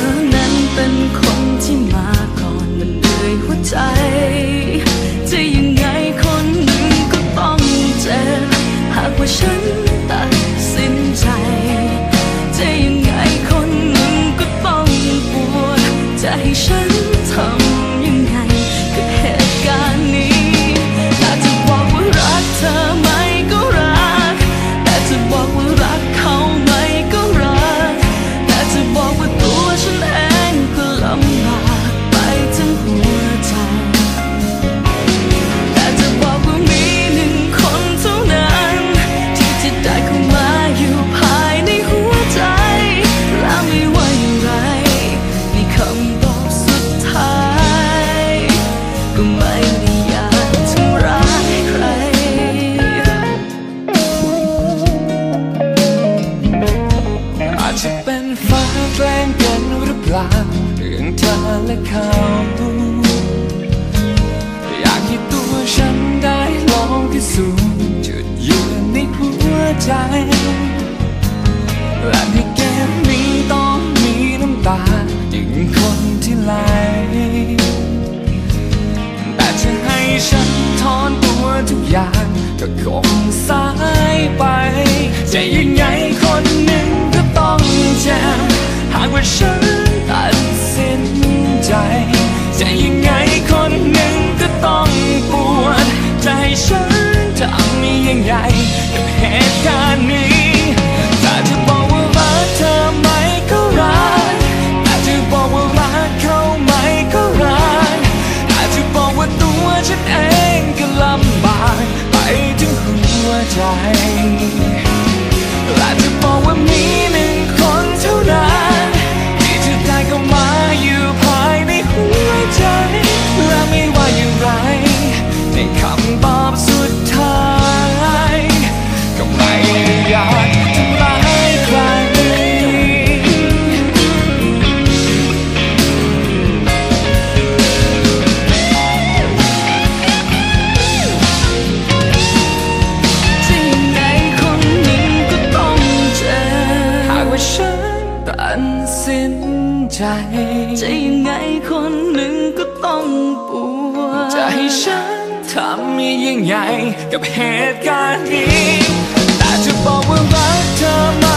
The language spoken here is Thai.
ธอนั้นเป็นคนที่มาก่อนมันเอ่ยหัวใจ จะยังไงคนหนึ่งก็ต้องเจ็บหากว่าฉันตัดสินใจ จะยังไงคนหนึ่งก็ต้องปวดจะให้ฉันา เรื่องเธอและข่าวตูอยากให้ตัวฉันได้ลอที่สูจจุดยืนในหัวใจ และให้ จะยังไงคนหนึ่งก็ต้องปวดใจฉันจะเอามียังไงกับเหตุการณ์ ใจจะยังไงคนหนึ่งก็ต้องปวดจะให้ฉันทำมิยิ่งใหญ่กับเหตุการณ์นี้แต่จะบอกว่ารักเธอ